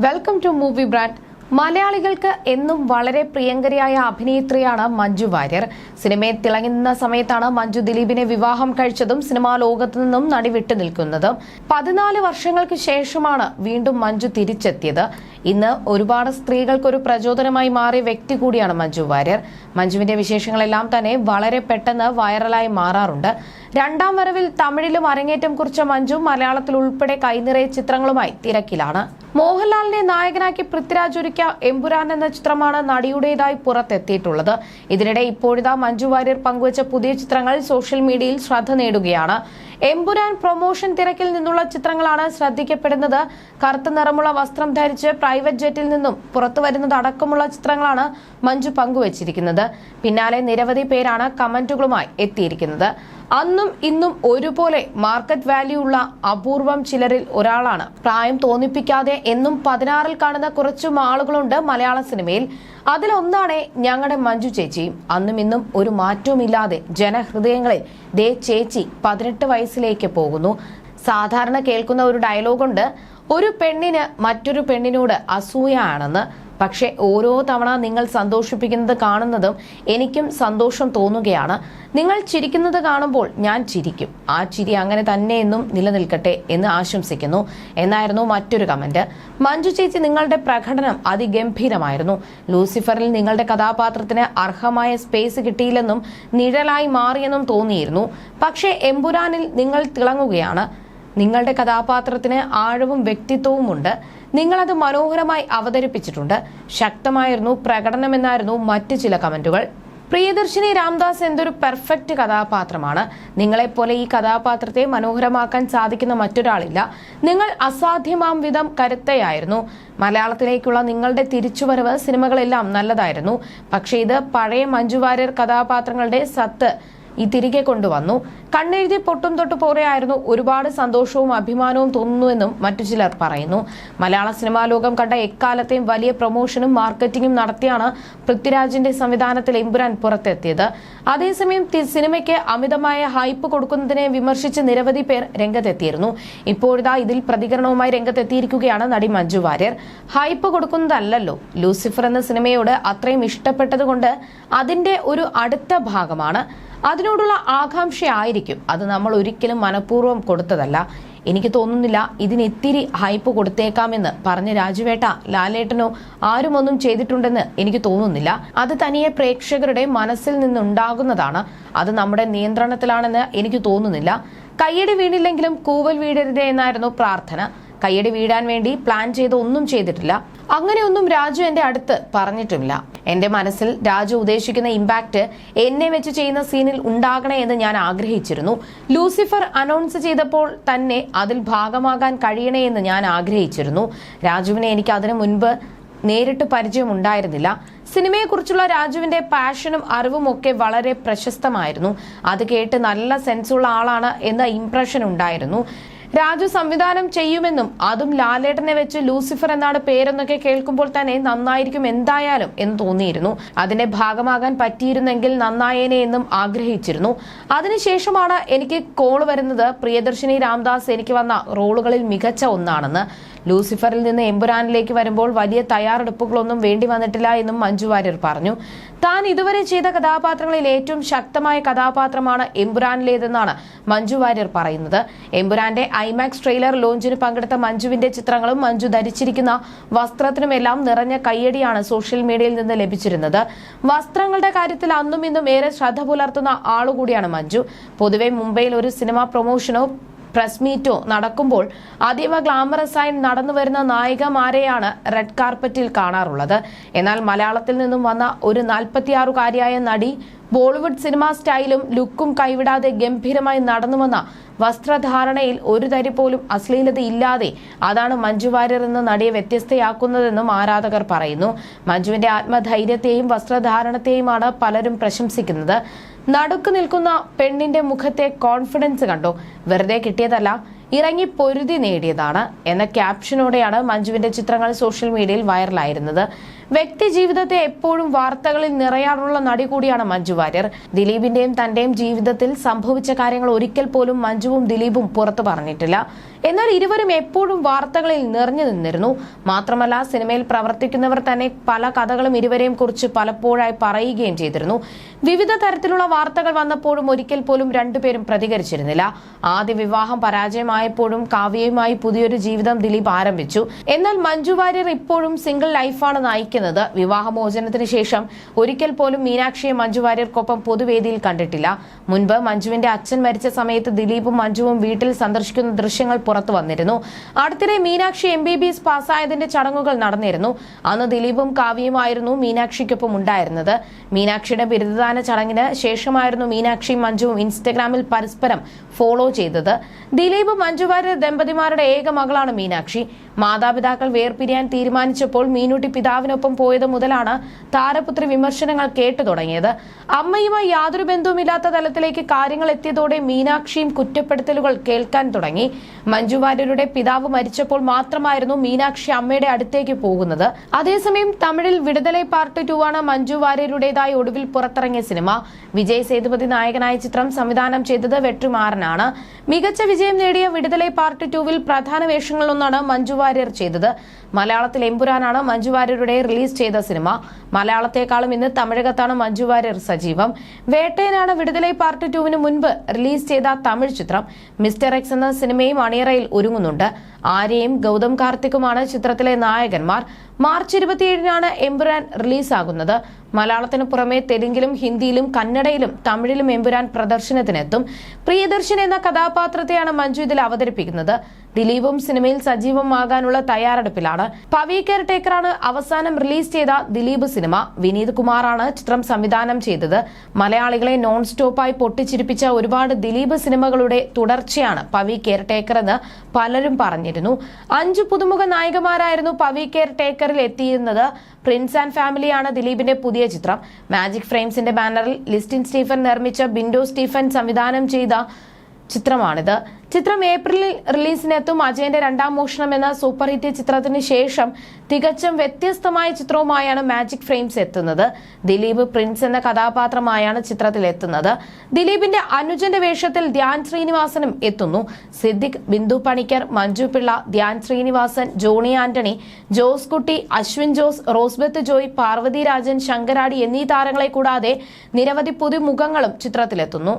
Welcome to movie brand മലയാളികൾക്ക് എന്നും വളരെ പ്രിയങ്കരിയായ അഭിനേത്രിയാണ് മഞ്ജു വാര്യർ. സിനിമയെ തിളങ്ങുന്ന സമയത്താണ് മഞ്ജു ദിലീപിനെ വിവാഹം കഴിച്ചതും സിനിമാ ലോകത്തു നിന്നും നടി വിട്ടു നിൽക്കുന്നതും. പതിനാല് വർഷങ്ങൾക്ക് ശേഷമാണ് വീണ്ടും മഞ്ജു തിരിച്ചെത്തിയത്. ഇന്ന് ഒരുപാട് സ്ത്രീകൾക്കൊരു പ്രചോദനമായി മാറിയ വ്യക്തി കൂടിയാണ് മഞ്ജു വാര്യർ. മഞ്ജുവിന്റെ വിശേഷങ്ങളെല്ലാം തന്നെ വളരെ പെട്ടെന്ന് വൈറലായി മാറാറുണ്ട്. രണ്ടാം വരവിൽ തമിഴിലും അരങ്ങേറ്റം കുറിച്ച മഞ്ജു മലയാളത്തിൽ ഉൾപ്പെടെ കൈനിറയ ചിത്രങ്ങളുമായി തിരക്കിലാണ്. മോഹൻലാലിനെ നായകനാക്കി പൃഥ്വിരാജ് ഒരുക്കിയ എമ്പുരാൻ എന്ന ചിത്രമാണ് നടിയുടേതായി പുറത്തെത്തിയിട്ടുള്ളത്. ഇതിനിടെ ഇപ്പോഴിതാ മഞ്ജു വാര്യർ പങ്കുവച്ച പുതിയ ചിത്രങ്ങൾ സോഷ്യൽ മീഡിയയിൽ ശ്രദ്ധ നേടുകയാണ്. എമ്പുരാൻ പ്രൊമോഷൻ തിരക്കിൽ നിന്നുള്ള ചിത്രങ്ങളാണ് ശ്രദ്ധിക്കപ്പെടുന്നത്. കറുത്ത നിറമുള്ള വസ്ത്രം ധരിച്ച് പ്രൈവറ്റ് ജെറ്റിൽ നിന്നും പുറത്തു ചിത്രങ്ങളാണ് മഞ്ജു പങ്കുവച്ചിരിക്കുന്നത്. പിന്നാലെ നിരവധി പേരാണ് കമന്റുകളുമായി എത്തിയിരിക്കുന്നത്. അന്നും ഇന്നും ഒരുപോലെ മാർക്കറ്റ് വാല്യൂ ഉള്ള അപൂർവം ചിലരിൽ ഒരാളാണ്. പ്രായം തോന്നിപ്പിക്കാതെ എന്നും പതിനാറിൽ കാണുന്ന കുറച്ചു ആളുകളുണ്ട് മലയാള സിനിമയിൽ. അതിലൊന്നാണ് ഞങ്ങളുടെ മഞ്ജു ചേച്ചി. അന്നും ഇന്നും ഒരു മാറ്റവുമില്ലാതെ ജനഹൃദയങ്ങളിൽ ദേ ചേച്ചി പതിനെട്ട് വയസ്സിലേക്ക് പോകുന്നു. സാധാരണ കേൾക്കുന്ന ഒരു ഡയലോഗുണ്ട് ഒരു പെണ്ണിന് മറ്റൊരു പെണ്ണിനോട് അസൂയാണെന്ന് പക്ഷേ ഓരോ തവണ നിങ്ങൾ സന്തോഷിപ്പിക്കുന്നത് കാണുന്നതും എനിക്കും സന്തോഷം തോന്നുകയാണ്. നിങ്ങൾ ചിരിക്കുന്നത് കാണുമ്പോൾ ഞാൻ ചിരിക്കും. ആ ചിരി അങ്ങനെ തന്നെ എന്നും നിലനിൽക്കട്ടെ എന്ന് ആശംസിക്കുന്നു. എന്നായിരുന്നു മറ്റൊരു കമന്റ്. മഞ്ജു ചേച്ചി നിങ്ങളുടെ പ്രകടനം അതിഗംഭീരമായിരുന്നു. ലൂസിഫറിൽ നിങ്ങളുടെ കഥാപാത്രത്തിന് അർഹമായ സ്പേസ് കിട്ടിയില്ലെന്നും നിഴലായി മാറിയെന്നും തോന്നിയിരുന്നു. പക്ഷേ എമ്പുരാനിൽ നിങ്ങൾ തിളങ്ങുകയാണ്. നിങ്ങളുടെ കഥാപാത്രത്തിന് ആഴവും വ്യക്തിത്വവുമുണ്ട്. നിങ്ങളത് മനോഹരമായി അവതരിപ്പിച്ചിട്ടുണ്ട്. ശക്തമായിരുന്നു പ്രകടനമെന്നായിരുന്നു മറ്റ് ചില കമന്റുകൾ. പ്രിയദർശിനി രാംദാസ് എന്തൊരു പെർഫെക്റ്റ് കഥാപാത്രമാണ്. നിങ്ങളെപ്പോലെ ഈ കഥാപാത്രത്തെ മനോഹരമാക്കാൻ സാധിക്കുന്ന മറ്റൊരാളില്ല. നിങ്ങൾ അസാധ്യമാം വിധം കരുത്തയായിരുന്നു. മലയാളത്തിലേക്കുള്ള നിങ്ങളുടെ തിരിച്ചുവരവ് സിനിമകളെല്ലാം നല്ലതായിരുന്നു. പക്ഷേ ഇത് പഴയ മഞ്ജുവാര്യർ കഥാപാത്രങ്ങളുടെ സത്ത് ഈ തിരികെ കൊണ്ടുവന്നു. കണ്ണെഴുതി പൊട്ടും തൊട്ട് പോരെയായിരുന്നു. ഒരുപാട് സന്തോഷവും അഭിമാനവും തോന്നുന്നുവെന്നും മറ്റു ചിലർ പറയുന്നു. മലയാള സിനിമാ ലോകം കണ്ട എക്കാലത്തെയും വലിയ പ്രൊമോഷനും മാർക്കറ്റിംഗും നടത്തിയാണ് പൃഥ്വിരാജിന്റെ സംവിധാനത്തിൽ എമ്പുരാൻ പുറത്തെത്തിയത്. അതേസമയം സിനിമയ്ക്ക് അമിതമായ ഹൈപ്പ് കൊടുക്കുന്നതിനെ വിമർശിച്ച് നിരവധി പേർ രംഗത്തെത്തിയിരുന്നു. ഇപ്പോഴിതാ ഇതിൽ പ്രതികരണവുമായി രംഗത്തെത്തിയിരിക്കുകയാണ് നടി മഞ്ജു വാര്യർ. ഹൈപ്പ് കൊടുക്കുന്നതല്ലല്ലോ. ലൂസിഫർ എന്ന സിനിമയോട് അത്രയും ഇഷ്ടപ്പെട്ടതുകൊണ്ട് അതിന്റെ ഒരു അടുത്ത ഭാഗമാണ്. അതിനോടുള്ള ആകാംക്ഷയായിരിക്കും. അത് നമ്മൾ ഒരിക്കലും മനഃപൂർവം കൊടുത്തതല്ല. എനിക്ക് തോന്നുന്നില്ല ഇതിന് ഇത്തിരി ഹൈപ്പ് കൊടുത്തേക്കാമെന്ന് പറഞ്ഞ രാജുവേട്ട ലാലേട്ടനോ ആരും ഒന്നും ചെയ്തിട്ടുണ്ടെന്ന് എനിക്ക് തോന്നുന്നില്ല. അത് തനിയെ പ്രേക്ഷകരുടെ മനസ്സിൽ നിന്നുണ്ടാകുന്നതാണ്. അത് നമ്മുടെ നിയന്ത്രണത്തിലാണെന്ന് എനിക്ക് തോന്നുന്നില്ല. കയ്യടി വീണില്ലെങ്കിലും കൂവൽ വീടരുതേ എന്നായിരുന്നു പ്രാർത്ഥന. കയ്യടി വീടാൻ വേണ്ടി പ്ലാൻ ചെയ്ത് ഒന്നും ചെയ്തിട്ടില്ല. അങ്ങനെയൊന്നും രാജു എന്റെ അടുത്ത് പറഞ്ഞിട്ടില്ല എന്റെ മനസ്സിൽ രാജു ഉദ്ദേശിക്കുന്ന ഇമ്പാക്ട് എന്നെ വെച്ച് ചെയ്യുന്ന സീനിൽ ഉണ്ടാകണേ എന്ന് ഞാൻ ആഗ്രഹിച്ചിരുന്നു. ലൂസിഫർ അനൗൺസ് ചെയ്തപ്പോൾ തന്നെ അതിൽ ഭാഗമാകാൻ കഴിയണേ എന്ന് ഞാൻ ആഗ്രഹിച്ചിരുന്നു. രാജുവിനെ എനിക്ക് അതിനു മുൻപ് നേരിട്ട് പരിചയം ഉണ്ടായിരുന്നില്ല. സിനിമയെക്കുറിച്ചുള്ള രാജുവിന്റെ പാഷനും അറിവും ഒക്കെ വളരെ പ്രശസ്തമായിരുന്നു. അത് കേട്ട് നല്ല സെൻസുള്ള ആളാണ് എന്ന ഇംപ്രഷൻ ഉണ്ടായിരുന്നു. രാജു സംവിധാനം ചെയ്യുമെന്നും അതും ലാലേട്ടനെ വെച്ച് ലൂസിഫർ എന്നാണ് പേരെന്നൊക്കെ കേൾക്കുമ്പോൾ തന്നെ നന്നായിരിക്കും എന്തായാലും എന്ന് തോന്നിയിരുന്നു. അതിന്റെ ഭാഗമാകാൻ പറ്റിയിരുന്നെങ്കിൽ നന്നായേനെ എന്നും ആഗ്രഹിച്ചിരുന്നു. അതിനുശേഷമാണ് എനിക്ക് കോൾ വരുന്നത്. പ്രിയദർശിനി രാംദാസ് എനിക്ക് വന്ന റോളുകളിൽ മികച്ച ഒന്നാണെന്ന്. ലൂസിഫറിൽ നിന്ന് എമ്പുരാനിലേക്ക് വരുമ്പോൾ വലിയ തയ്യാറെടുപ്പുകളൊന്നും വേണ്ടി വന്നിട്ടില്ല എന്നും മഞ്ജു വാര്യർ പറഞ്ഞു. താൻ ഇതുവരെ ചെയ്ത കഥാപാത്രങ്ങളിൽ ഏറ്റവും ശക്തമായ കഥാപാത്രമാണ് എമ്പുരാനിലേതെന്നാണ് മഞ്ജു വാര്യർ പറയുന്നത്. എമ്പുരാന്റെ ഐമാക്സ് ട്രെയിലർ ലോഞ്ചിന് പങ്കെടുത്ത മഞ്ജുവിന്റെ ചിത്രങ്ങളും മഞ്ജു ധരിച്ചിരിക്കുന്ന വസ്ത്രത്തിനുമെല്ലാം നിറഞ്ഞ കയ്യടിയാണ് സോഷ്യൽ മീഡിയയിൽ നിന്ന് ലഭിച്ചിരുന്നത്. വസ്ത്രങ്ങളുടെ കാര്യത്തിൽ അന്നും ഇന്നും ഏറെ ശ്രദ്ധ പുലർത്തുന്ന ആളുകൂടിയാണ് മഞ്ജു. പൊതുവെ മുംബൈയിൽ ഒരു സിനിമാ പ്രൊമോഷനോ പ്രസ് മീറ്റോ നടക്കുമ്പോൾ അതീവ ഗ്ലാമറസായി നടന്നു വരുന്ന നായികമാരെയാണ് റെഡ് കാർപ്പറ്റിൽ കാണാറുള്ളത്. എന്നാൽ മലയാളത്തിൽ നിന്നും വന്ന ഒരു നാൽപ്പത്തിയാറുകാരിയായ നടി ബോളിവുഡ് സിനിമാ സ്റ്റൈലും ലുക്കും കൈവിടാതെ ഗംഭീരമായി നടന്നുവന്ന വസ്ത്രധാരണയിൽ ഒരു തരി പോലും അശ്ലീലതയില്ലാതെ അതാണ് മഞ്ജു വാര്യർ എന്ന നടിയെ വ്യത്യസ്തയാക്കുന്നതെന്നും ആരാധകർ പറയുന്നു. മഞ്ജുവിന്റെ ആത്മധൈര്യത്തെയും വസ്ത്രധാരണത്തെയുമാണ് പലരും പ്രശംസിക്കുന്നത്. നടുക്ക് നിൽക്കുന്ന പെണ്ണിന്റെ മുഖത്തെ കോൺഫിഡൻസ് കണ്ടു. വെറുതെ കിട്ടിയതല്ല ഇറങ്ങി പൊരുതി നേടിയതാണ് എന്ന ക്യാപ്ഷനോടെയാണ് മഞ്ജുവിന്റെ ചിത്രങ്ങൾ സോഷ്യൽ മീഡിയയിൽ വൈറലായിരുന്നത് വ്യക്തി ജീവിതത്തെ എപ്പോഴും വാർത്തകളിൽ നിറയാറുള്ള നടി കൂടിയാണ് മഞ്ജു വാര്യർ. ദിലീപിന്റെയും തന്റെയും ജീവിതത്തിൽ സംഭവിച്ച കാര്യങ്ങൾ ഒരിക്കൽ പോലും മഞ്ജുവും ദിലീപും പുറത്തു പറഞ്ഞിട്ടില്ല. എന്നാൽ ഇരുവരും എപ്പോഴും വാർത്തകളിൽ നിറഞ്ഞു നിന്നിരുന്നു. മാത്രമല്ല സിനിമയിൽ പ്രവർത്തിക്കുന്നവർ തന്നെ പല കഥകളും ഇരുവരെയും കുറിച്ച് പലപ്പോഴായി പറയുകയും ചെയ്തിരുന്നു. വിവിധ തരത്തിലുള്ള വാർത്തകൾ വന്നപ്പോഴും ഒരിക്കൽ പോലും രണ്ടുപേരും പ്രതികരിച്ചിരുന്നില്ല. ആദ്യ വിവാഹം പരാജയമായപ്പോഴും കാവ്യയുമായി പുതിയൊരു ജീവിതം ദിലീപ് ആരംഭിച്ചു. എന്നാൽ മഞ്ജു വാര്യർ ഇപ്പോഴും സിംഗിൾ ലൈഫാണ് നയിക്കുന്നത്. വിവാഹമോചനത്തിന് ശേഷം ഒരിക്കൽ പോലും മീനാക്ഷിയെ മഞ്ജു വാര്യർക്കൊപ്പം പൊതുവേദിയിൽ കണ്ടിട്ടില്ല. മുൻപ് മഞ്ജുവിന്റെ അച്ഛൻ മരിച്ച സമയത്ത് ദിലീപും മഞ്ജുവും വീട്ടിൽ സന്ദർശിക്കുന്ന ദൃശ്യങ്ങൾ പുറത്തു വന്നിരുന്നു. അടുത്തിടെ Meenakshi M B B S പാസ്സായതിന്റെ ചടങ്ങുകൾ നടന്നിരുന്നു. അന്ന് ദിലീപും കാവ്യയുമായിരുന്നു മീനാക്ഷിക്കൊപ്പം ഉണ്ടായിരുന്നത്. മീനാക്ഷിയുടെ ബിരുദദാന ചടങ്ങിന് ശേഷമായിരുന്നു മീനാക്ഷിയും മഞ്ജുവും ഇൻസ്റ്റഗ്രാമിൽ പരസ്പരം ഫോളോ ചെയ്തത്. ദിലീപ് മഞ്ജു വാര്യർ ദമ്പതിമാരുടെ ഏക മകളാണ് മീനാക്ഷി. മാതാപിതാക്കൾ വേർപിരിയാൻ തീരുമാനിച്ചപ്പോൾ മീനുട്ടി പിതാവിനൊപ്പം പോയത് മുതലാണ് താരപുത്രി വിമർശനങ്ങൾ കേട്ടു തുടങ്ങിയത്. അമ്മയുമായി യാതൊരു ബന്ധവുമില്ലാത്ത തലത്തിലേക്ക് കാര്യങ്ങൾ എത്തിയതോടെ മീനാക്ഷിയും കുറ്റപ്പെടുത്തലുകൾ കേൾക്കാൻ തുടങ്ങി. മഞ്ജു വാര്യരുടെ പിതാവ് മരിച്ചപ്പോൾ മാത്രമായിരുന്നു മീനാക്ഷി അമ്മയുടെ അടുത്തേക്ക് പോകുന്നത്. അതേസമയം തമിഴിൽ വിടുതലൈ പാർട്ട് ടു ആണ് മഞ്ജു വാര്യരുടേതായി ഒടുവിൽ പുറത്തിറങ്ങിയ സിനിമ. വിജയ് സേതുപതി നായകനായ ചിത്രം സംവിധാനം ചെയ്തത് വെട്രിമാറനാണ് മികച്ച വിജയം നേടിയ വിടുതലൈ പാർട്ട് ടുവിൽ പ്രധാന വേഷങ്ങളിലൊന്നാണ് മഞ്ജു വാര്യർ ചെയ്തത്. മലയാളത്തിൽ എമ്പുരാനാണ് മഞ്ജു വാര്യരുടെ റിലീസ് ചെയ്ത സിനിമ. മലയാളത്തെക്കാളും ഇന്ന് തമിഴകത്താണ് മഞ്ജു വാര്യർ സജീവം. വേട്ടയനാണ് വിടുതലൈ പാർട്ട് ടുവിന് മുൻപ് റിലീസ് ചെയ്ത തമിഴ് ചിത്രം. മിസ്റ്റർ എക്സ് എന്ന സിനിമയും അണിയറയിൽ ഒരുങ്ങുന്നുണ്ട്. ആര്യയും ഗൗതം കാർത്തിക്കുമാണ് ചിത്രത്തിലെ നായകന്മാർ. മാർച്ച് ഇരുപത്തിയേഴിനാണ് എമ്പുരാൻ റിലീസാകുന്നത്. മലയാളത്തിന് പുറമെ തെലുങ്കിലും ഹിന്ദിയിലും കന്നഡയിലും തമിഴിലും എമ്പുരാൻ പ്രദർശനത്തിനെത്തും. പ്രിയദർശൻ എന്ന കഥാപാത്രത്തെയാണ് മഞ്ജു ഇതിൽ അവതരിപ്പിക്കുന്നത്. ദിലീപും സിനിമയിൽ സജീവമാകാനുള്ള തയ്യാറെടുപ്പിലാണ്. പവി കെയർ ടേക്കറാണ് അവസാനം റിലീസ് ചെയ്ത ദിലീപ് സിനിമ. വിനീത് കുമാറാണ് ചിത്രം സംവിധാനം ചെയ്തത്. മലയാളികളെ നോൺ സ്റ്റോപ്പായി പൊട്ടിച്ചിരിപ്പിച്ച ഒരുപാട് ദിലീപ് സിനിമകളുടെ തുടർച്ചയാണ് പവി കെയർ ടേക്കർ എന്ന് പലരും പറഞ്ഞിരുന്നു. അഞ്ചു പുതുമുഖ നായികമാരായിരുന്നു പവി കെയർ ടേക്കറിൽ എത്തിയിരുന്നത്. പ്രിൻസ് ആൻഡ് ഫാമിലിയാണ് ദിലീപിന്റെ പുതിയ ചിത്രം. മാജിക് ഫ്രെയിംസിന്റെ ബാനറിൽ ലിസ്റ്റിൻ സ്റ്റീഫൻ നിർമ്മിച്ച ബിൻഡോ സ്റ്റീഫൻ സംവിധാനം ചെയ്ത ചിത്രമാണിത്. ചിത്രം ഏപ്രിലിൽ റിലീസിനെത്തും അജയന്റെ രണ്ടാം മോഷണം എന്ന സൂപ്പർ ഹിറ്റ് ചിത്രത്തിന് ശേഷം തികച്ചും വ്യത്യസ്തമായ ചിത്രവുമായാണ് മാജിക് ഫ്രെയിംസ് എത്തുന്നത്. ദിലീപ് പ്രിൻസ് എന്ന കഥാപാത്രമായാണ് ചിത്രത്തിൽ എത്തുന്നത് ദിലീപിന്റെ അനുജന്റെ വേഷത്തിൽ ധ്യാൻ ശ്രീനിവാസനും എത്തുന്നു. സിദ്ദിഖ് ബിന്ദു പണിക്കർ മഞ്ജു പിള്ള ധ്യാൻ ശ്രീനിവാസൻ ജോണി ആന്റണി ജോസ് കുട്ടി അശ്വിൻ ജോസ് റോസ്ബത്ത് ജോയ് പാർവതി രാജൻ ശങ്കരാടി എന്നീ താരങ്ങളെ കൂടാതെ നിരവധി പുതുമുഖങ്ങളും ചിത്രത്തിലെത്തുന്നു.